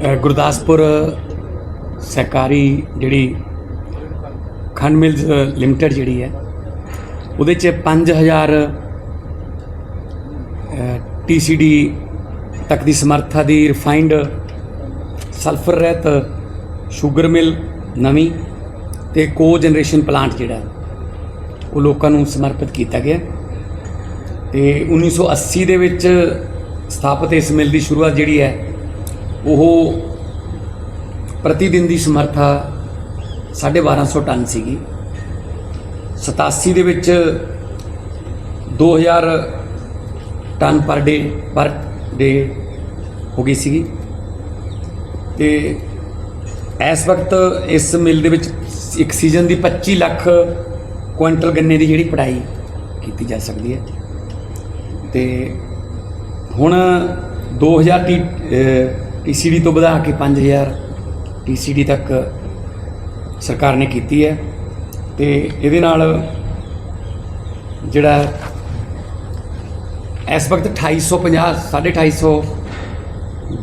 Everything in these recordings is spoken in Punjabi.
ਗੁਰਦਾਸਪੁਰ ਸਹਿਕਾਰੀ ਜਿਹੜੀ ਖੰਡ ਮਿਲਸ ਲਿਮਟਿਡ ਜਿਹੜੀ ਹੈ, ਉਹਦੇ ਚ 5000 ਟੀਸੀਡੀ ਤੱਕ ਦੀ ਸਮਰੱਥਾ ਦੀ ਰਿਫਾਈਨਡ ਸਲਫਰ ਰਹਿਤ ਸ਼ੂਗਰ ਮਿਲ ਨਵੀਂ ਤੇ ਕੋ ਜਨਰੇਸ਼ਨ ਪਲਾਂਟ ਜਿਹੜਾ, ਉਹ ਲੋਕਾਂ ਨੂੰ ਸਮਰਪਿਤ ਕੀਤਾ ਗਿਆ। ਤੇ 1980 ਦੇ ਵਿੱਚ ਸਥਾਪਿਤ ਇਸ ਮਿਲ ਦੀ ਸ਼ੁਰੂਆਤ ਜਿਹੜੀ ਹੈ ਉਹ ਪ੍ਰਤੀ ਦਿਨ ਦੀ ਸਮਰੱਥਾ 1250 ਟਨ ਸੀਗੀ। 87 ਦੇ ਵਿੱਚ 2000 ਟਨ ਪਰ ਡੇ ਪਰ ਡੇ ਹੋ ਗਈ ਸੀਗੀ। ਤੇ ਇਸ ਵਕਤ ਇਸ ਮਿਲ ਦੇ ਵਿੱਚ ਇੱਕ ਸੀਜ਼ਨ ਦੀ 25 ਲੱਖ ਕੁਇੰਟਲ ਗੰਨੇ ਦੀ ਜਿਹੜੀ ਪੜਾਈ ਕੀਤੀ ਜਾ ਸਕਦੀ ਹੈ। ਤੇ ਹੁਣ 2000 ਟੀ ਟੀਸੀਡੀ ਤੋਂ ਵਧਾ ਕੇ 5000 ਟੀਸੀਡੀ ਤੱਕ ਸਰਕਾਰ ਨੇ ਕੀਤੀ ਹੈ ਤੇ ਇਹਦੇ ਨਾਲ ਜਿਹੜਾ ਇਸ ਵਕਤ 2850 250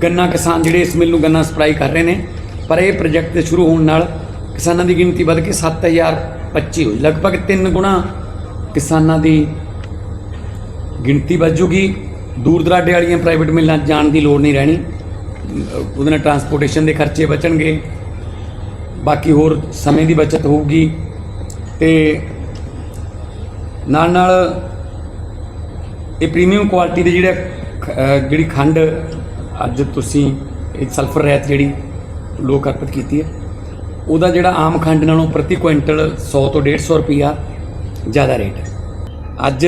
ਗੰਨਾ ਕਿਸਾਨ ਜਿਹੜੇ ਇਸ ਮਿਲ ਨੂੰ ਗੰਨਾ ਸਪਲਾਈ ਕਰ ਰਹੇ ਨੇ, ਪਰ ਇਹ ਪ੍ਰੋਜੈਕਟ ਦੇ ਸ਼ੁਰੂ ਹੋਣ ਨਾਲ ਕਿਸਾਨਾਂ ਦੀ ਗਿਣਤੀ ਵੱਧ ਕੇ 7025 ਹੋਈ। ਲਗਭਗ 3 ਗੁਣਾ ਕਿਸਾਨਾਂ ਦੀ ਗਿਣਤੀ ਵੱਜੂਗੀ ਦੂਰ ਦਰਾਡੇ ਵਾਲੀਆਂ ਪ੍ਰਾਈਵੇਟ ਮਿਲਾਂ ਜਾਣ ਦੀ ਲੋੜ ਨਹੀਂ ਰਹਿਣੀ। ਉਹਦੇ ਨਾਲ ਟਰਾਂਸਪੋਰਟੇਸ਼ਨ ਦੇ ਖਰਚੇ ਬਚਣਗੇ। ਬਾਕੀ ਹੋਰ ਸਮੇਂ ਦੀ ਬਚਤ ਹੋਊਗੀ। ਤੇ ਨਾਲ ਨਾਲ ਇਹ ਪ੍ਰੀਮੀਅਮ ਕੁਆਲਿਟੀ ਦੇ ਜਿਹੜੇ ਜਿਹੜੀ ਖੰਡ ਅੱਜ ਤੁਸੀਂ ਇਹ ਸਲਫਰ ਰਹਿਤ ਜਿਹੜੀ ਲੋਕ ਅਰਪਿਤ ਕੀਤੀ ਹੈ, ਉਹਦਾ ਜਿਹੜਾ ਆਮ ਖੰਡ ਨਾਲੋਂ ਪ੍ਰਤੀ ਕੁਇੰਟਲ 100 ਤੋਂ 150 ਰੁਪਿਆ ਜ਼ਿਆਦਾ ਰੇਟ ਹੈ। ਅੱਜ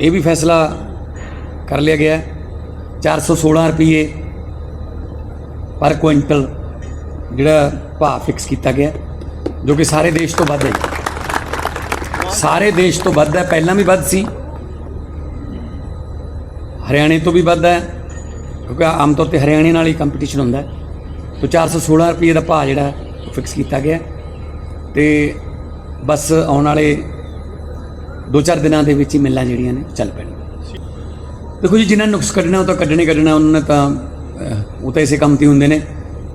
ਇਹ ਵੀ ਫੈਸਲਾ ਕਰ ਲਿਆ ਗਿਆ ਹੈ। 416 ਰੁਪਏ ਪਰ ਕੁਇੰਟਲ ਜਿਹੜਾ ਭਾਅ ਫਿਕਸ ਕੀਤਾ ਗਿਆ, ਜੋ ਕਿ ਸਾਰੇ ਦੇਸ਼ ਤੋਂ ਵੱਧ ਹੈ। ਸਾਰੇ ਦੇਸ਼ ਤੋਂ ਵੱਧ ਹੈ, ਪਹਿਲਾਂ ਵੀ ਵੱਧ ਸੀ। ਹਰਿਆਣੇ ਤੋਂ ਵੀ ਵੱਧ ਹੈ, ਕਿਉਂਕਿ ਆਮ ਤੌਰ ਤੇ ਹਰਿਆਣੇ ਨਾਲ ਹੀ ਕੰਪੀਟੀਸ਼ਨ ਹੁੰਦਾ ਹੈ। ਤੋ 416 ਰੁਪਏ ਦਾ ਭਾਅ ਜਿਹੜਾ ਫਿਕਸ ਕੀਤਾ ਗਿਆ। ਹੈ। ਤੇ ਬਸ ਆਉਣ ਵਾਲੇ 2-4 ਦਿਨਾਂ ਦੇ ਵਿੱਚ ਹੀ ਮਿਲਾਂ ਜਿਹੜੀਆਂ ਨੇ ਚੱਲ ਪੈਣਗੀਆਂ। ਦੇਖੋ ਜੀ ਜਿਨ੍ਹਾਂ ਨੁਕਸ ਕੱਢਣਾ ਉਹ ਤਾਂ ਕੱਢਣੇ ਕੱਢਣਾ, ਉਹਨਾਂ ਨੇ ਤਾਂ ਉਹ ਤਾਂ ਇਸੇ ਕੰਮ ਤੇ ਹੁੰਦੇ ਨੇ।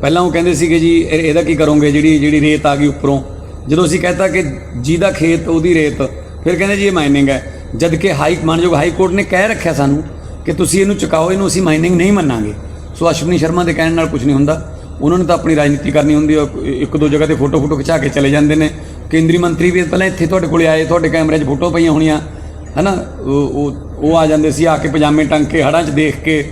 ਪਹਿਲਾਂ ਉਹ ਕਹਿੰਦੇ ਸੀਗੇ ਜੀ, ਇਹ- ਇਹਦਾ ਕੀ ਕਰੋਗੇ, ਜਿਹੜੀ ਜਿਹੜੀ ਰੇਤ ਆ ਗਈ ਉੱਪਰੋਂ। ਜਦੋਂ ਅਸੀਂ ਕਹਤਾ ਕਿ ਜਿਹਦਾ ਖੇਤ, ਉਹਦੀ ਰੇਤ, ਫਿਰ ਕਹਿੰਦੇ ਜੀ ਇਹ ਮਾਈਨਿੰਗ ਹੈ। ਜਦ ਕਿ ਹਾਈ, ਮਾਨਯੋਗ ਹਾਈ ਕੋਰਟ ਨੇ ਕਹਿ ਰੱਖਿਆ ਸਾਨੂੰ ਕਿ ਤੁਸੀਂ ਇਹਨੂੰ ਚੁਕਾਓ, ਇਹਨੂੰ ਅਸੀਂ ਮਾਈਨਿੰਗ ਨਹੀਂ ਮੰਨਾਂਗੇ। ਸੋ ਅਸ਼ਵਨੀ ਸ਼ਰਮਾ ਦੇ ਕਹਿਣ ਨਾਲ ਕੁਝ ਨਹੀਂ ਹੁੰਦਾ। ਉਹਨਾਂ ਨੇ ਤਾਂ ਆਪਣੀ ਰਾਜਨੀਤੀ ਕਰਨੀ ਹੁੰਦੀ ਹੈ ਇੱਕ ਦੋ ਜਗ੍ਹਾ ਤੇ ਫੋਟੋ ਫੋਟੋ ਖਿਚਾ ਕੇ ਚਲੇ ਜਾਂਦੇ ਨੇ। ਕੇਂਦਰੀ ਮੰਤਰੀ ਵੀ ਪਹਿਲਾਂ ਇੱਥੇ ਤੁਹਾਡੇ ਕੋਲੇ ਆਏ, ਤੁਹਾਡੇ ਕੈਮਰੇ 'ਚ ਫੋਟੋ ਪਈਆਂ ਹੋਣੀਆਂ। ਹਨਾ, ਉਹ ਉਹ ਉਹ ਆ ਜਾਂਦੇ ਸੀ, ਆ ਕੇ ਪਜਾਮੇ ਟੰਗ ਕੇ ਹੜਾਂ 'ਚ ਦੇਖ ਕੇ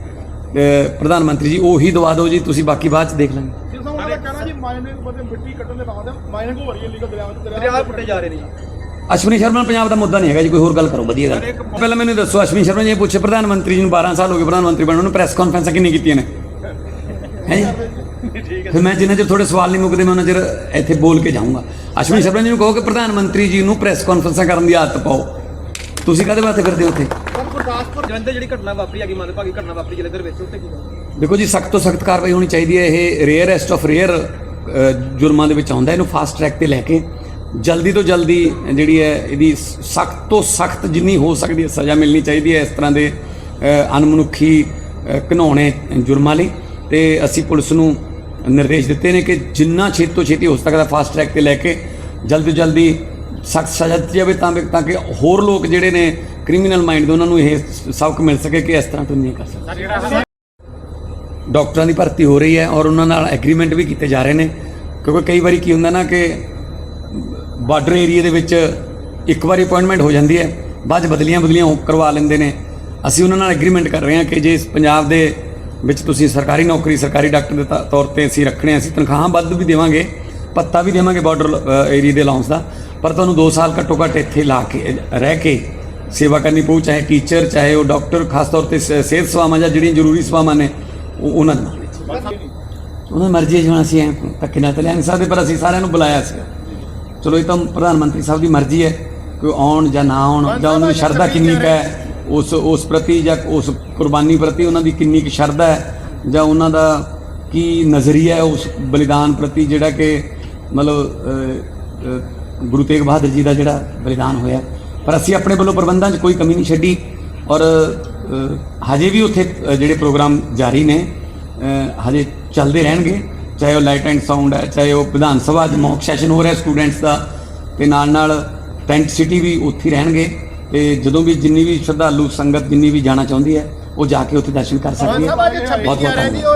ਪ੍ਰਧਾਨ ਮੰਤਰੀ ਜੀ ਉਹੀ ਦਵਾ ਦਿਓ ਜੀ ਤੁਸੀਂ ਬਾਕੀ ਬਾਅਦ 'ਚ ਦੇਖ ਲਾਂਗੇ। ਜਿਸ ਤਰ੍ਹਾਂ ਉਹਨਾਂ ਦਾ ਕਹਿਣਾ ਜੀ ਮਾਈਨਿੰਗ ਬਦੇ ਮਿੱਟੀ ਕੱਢਣ ਦੇ ਬਾਅਦ ਮਾਈਨਿੰਗ ਹੋ ਰਹੀ ਹੈ ਲੀਗਲ ਦਰਿਆ ਵਿੱਚ ਦਰਿਆ ਪੁੱਟੇ ਜਾ ਰਹੇ ਨੇ ਜੀ। ਅਸ਼ਵਨੀ ਸ਼ਰਮਾ ਪੰਜਾਬ ਦਾ ਮੁੱਦਾ ਨਹੀਂ ਹੈਗਾ ਜੀ ਕੋਈ ਹੋਰ ਗੱਲ ਕਰੋ ਵਧੀਆ ਗੱਲ। ਪਹਿਲਾਂ ਮੈਨੂੰ ਦੱਸੋ ਅਸ਼ਵਨੀ ਸ਼ਰਮਾ ਜੀ ਇਹ ਪੁੱਛੇ ਪ੍ਰਧਾਨ ਮੰਤਰੀ ਜੀ ਨੂੰ 12 ਸਾਲ ਹੋ ਗਏ ਪ੍ਰਧਾਨ ਮੰਤਰੀ ਬਣਨ ਨੂੰ ਪ੍ਰੈਸ ਕਾਨਫਰੰਸਾਂ ਕਿੰਨੀ ਕੀਤੀਆਂ ਨੇ? ਹੈ ਜੀ? ਫਿਰ ਮੈਂ ਜਿੰਨਾ ਚਿਰ ਤੁਹਾਡੇ ਸਵਾਲ ਨਹੀਂ ਮੁੱਕਦੇ ਮੈਂ ਉਹਨਾਂ ਚਿਰ ਇੱਥੇ ਬੋਲ ਕੇ ਜਾਊਂਗਾ। ਅਸ਼ਵਨੀ ਸ਼ਰਮਾ ਜੀ ਨੂੰ ਕਹੋ ਕਿ ਪ੍ਰਧਾਨ ਮੰਤਰੀ ਜੀ ਨੂੰ ਪ੍ਰੈਸ ਕਾਨਫਰੰਸਾਂ ਕਰਨ ਦੀ ਆਦਤ ਪਾਓ। ਤੁਸੀਂ ਕਾਹਦੇ ਵਾਸਤੇ ਫਿਰਦੇ ਹੋ ਉੱਥੇ? ਗੁਰਦਾਸਪੁਰ ਜਲੰਧਰ ਜਿਹੜੀ ਘਟਨਾ ਵਾਪਰੀ ਹੈਗੀ ਮੰਦਭਾਗੀ ਘਟਨਾ ਵਾਪਰੀ ਜਲੰਧਰ ਵਿੱਚ ਉੱਤੇ ਕੀ ਦੇਖੋ ਜੀ ਸਖਤ ਤੋਂ ਸਖਤ ਕਾਰਵਾਈ ਹੋਣੀ ਚਾਹੀਦੀ ਹੈ। ਇਹ ਰੇਅਰੈਸਟ ਆਫ ਰੇਅਰ ਜੁਰਮਾਂ ਦੇ ਵਿੱਚ ਆਉਂਦਾ ਇਹਨੂੰ ਫਾਸਟ ਟਰੈਕ ਤੇ ਲੈ ਕੇ ਜਲਦੀ ਤੋਂ ਜਲਦੀ ਜਿਹੜੀ ਹੈ ਇਹਦੀ ਸਖਤ ਤੋਂ ਸਖਤ ਜਿੰਨੀ ਹੋ ਸਕਦੀ ਹੈ ਸਜ਼ਾ ਮਿਲਣੀ ਚਾਹੀਦੀ ਹੈ ਇਸ ਤਰ੍ਹਾਂ ਦੇ ਅ, ਅਣਮਨੁੱਖੀ ਘਿਨਾਉਣੇ ਜੁਰਮਾਂ ਲਈ। ਤੇ ਅਸੀਂ ਪੁਲਿਸ ਨੂੰ ਨਿਰਦੇਸ਼ ਦਿੱਤੇ ਨੇ ਕਿ ਜਿੰਨਾ ਛੇਤੀ ਤੋਂ ਛੇਤੀ ਹੋ ਸਕਦਾ ਫਾਸਟ ਟਰੈਕ ਤੇ ਲੈ ਕੇ ਜਲਦੀ ਤੋਂ ਜਲਦੀ ਸਖਤ ਸਜ਼ਾ ਦਿੱਤੀ ਜਾਵੇ ਤਾਂ ਕਿ ਹੋਰ ਲੋਕ ਜਿਹੜੇ ਨੇ ਕ੍ਰਿਮੀਨਲ ਮਾਈਂਡ ਦੇ ਉਹਨਾਂ ਨੂੰ ਇਹ ਸਬਕ ਮਿਲ ਸਕੇ ਕਿ ਇਸ ਤਰ੍ਹਾਂ ਤੋਂ ਨਹੀਂ ਕਰ ਸਕਦੇ। ਡਾਕਟਰਾਂ ਦੀ ਭਰਤੀ ਹੋ ਰਹੀ ਹੈ ਔਰ ਉਹਨਾਂ ਨਾਲ ਐਗਰੀਮੈਂਟ ਵੀ ਕੀਤੇ ਜਾ ਰਹੇ ਨੇ। ਕਿਉਂਕਿ ਕਈ ਵਾਰੀ ਕੀ ਹੁੰਦਾ ਨਾ ਕਿ ਬਾਰਡਰ ਏਰੀਆ ਦੇ ਵਿੱਚ ਇੱਕ ਵਾਰੀ ਅਪਾਇੰਟਮੈਂਟ ਹੋ ਜਾਂਦੀ ਹੈ ਬਾਅਦ 'ਚ ਬਦਲੀਆਂ ਬਦਲੀਆਂ ਹੋ- ਕਰਵਾ ਲੈਂਦੇ ਨੇ। ਅਸੀਂ ਉਹਨਾਂ ਨਾਲ ਐਗਰੀਮੈਂਟ ਕਰ ਰਹੇ ਹਾਂ ਕਿ ਜੇ ਇਸ ਪੰਜਾਬ ਦੇ ਵਿੱਚ ਤੁਸੀਂ ਸਰਕਾਰੀ ਨੌਕਰੀ ਸਰਕਾਰੀ ਡਾਕਟਰ ਦੇ ਤ- ਤੌਰ ਤੇ ਅਸੀਂ ਰੱਖਣੇ ਹਾਂ, ਅਸੀਂ ਤਨਖਾਹਾਂ ਵੱਧ ਵੀ ਦੇਵਾਂਗੇ ਭੱਤਾ ਵੀ ਦੇਵਾਂਗੇ ਬਾਰਡਰ ਏਰੀਆ ਦੇ ਅਲਾਉਂਸ ਦਾ। ਪਰ ਤੁਹਾਨੂੰ 2 ਸਾਲ ਘੱਟੋ ਘੱਟ ਇੱਥੇ ਲਾ ਕੇ ਰਹਿ ਕੇ ਸੇਵਾ ਕਰਨੀ ਪਊ, ਚਾਹੇ ਟੀਚਰ ਚਾਹੇ ਉਹ ਡਾਕਟਰ ਖਾਸ ਤੌਰ ਤੇ ਸਿਹਤ ਸੇਵਾਵਾਂ ਜਾਂ ਜਿਹੜੀਆਂ ਜ਼ਰੂਰੀ ਸੇਵਾਵਾਂ ਨੇ, ਉਹ ਉਹਨਾਂ ਦੇ ਨਾਲ ਉਹਨਾਂ ਮਰਜ਼ੀ ਹੈ ਜਿਵੇਂ ਅਸੀਂ ਐਂ ਧੱਕੇ ਨਾਲ ਤਾਂ ਲਿਆ ਸਕਦੇ, ਪਰ ਅਸੀਂ ਸਾਰਿਆਂ ਨੂੰ ਬੁਲਾਇਆ ਸੀ ਚਲੋ ਇਹ ਤਾਂ ਪ੍ਰਧਾਨ ਮੰਤਰੀ ਸਾਹਿਬ ਦੀ ਮਰਜ਼ੀ ਹੈ ਕਿ ਆਉਣ ਜਾਂ ਨਾ ਆਉਣ, ਜਾਂ ਉਹਨਾਂ ਦੀ ਸ਼ਰਧਾ ਕਿੰਨੀ ਕੁ ਹੈ, ਉਸ ਉਸ ਪ੍ਰਤੀ ਜਾਂ ਉਸ ਕੁਰਬਾਨੀ ਪ੍ਰਤੀ ਉਹਨਾਂ ਦੀ ਕਿੰਨੀ ਕੁ ਸ਼ਰਧਾ ਹੈ, ਜਾਂ ਉਹਨਾਂ ਦਾ ਕੀ ਨਜ਼ਰੀਆ ਹੈ ਉਸ ਬਲੀਦਾਨ ਪ੍ਰਤੀ ਜਿਹੜਾ ਕਿ ਮਤਲਬ ਗੁਰੂ ਤੇਗ ਬਹਾਦਰ ਜੀ ਦਾ ਜਿਹੜਾ ਬਲੀਦਾਨ ਹੋਇਆ। ਪਰ ਅਸੀਂ ਆਪਣੇ ਵੱਲੋਂ ਪ੍ਰਬੰਧਾਂ 'ਚ ਕੋਈ ਕਮੀ ਨਹੀਂ ਛੱਡੀ ਔਰ ਹਜੇ ਵੀ ਉੱਥੇ ਜਿਹੜੇ ਪ੍ਰੋਗਰਾਮ ਜਾਰੀ ਨੇ ਹਜੇ ਚੱਲਦੇ ਰਹਿਣਗੇ। ਚਾਹੇ ਉਹ ਲਾਈਟ ਐਂਡ ਸਾਊਂਡ ਹੈ ਚਾਹੇ ਉਹ ਵਿਧਾਨ ਸਭਾ 'ਚ ਮੌਕ ਸੈਸ਼ਨ ਹੋ ਰਿਹਾ ਸਟੂਡੈਂਟਸ ਦਾ ਤੇ ਨਾਲ ਨਾਲ ਟੈਂਟ ਸਿਟੀ ਵੀ ਉੱਥੇ ਹੀ ਰਹਿਣਗੇ। ਤੇ ਜਦੋਂ ਵੀ ਜਿੰਨੀ ਵੀ ਸ਼ਰਧਾਲੂ ਸੰਗਤ ਜਿੰਨੀ ਵੀ ਜਾਣਾ ਚਾਹੁੰਦੀ ਹੈ ਉਹ ਜਾ ਕੇ ਉੱਥੇ ਦਰਸ਼ਨ ਕਰ ਸਕਦੀ ਹੈ। ਸਾਹਿਬ ਅੱਜ 26 ਬਹੁਤ ਬਹੁਤ ਧੰਨਵਾਦ।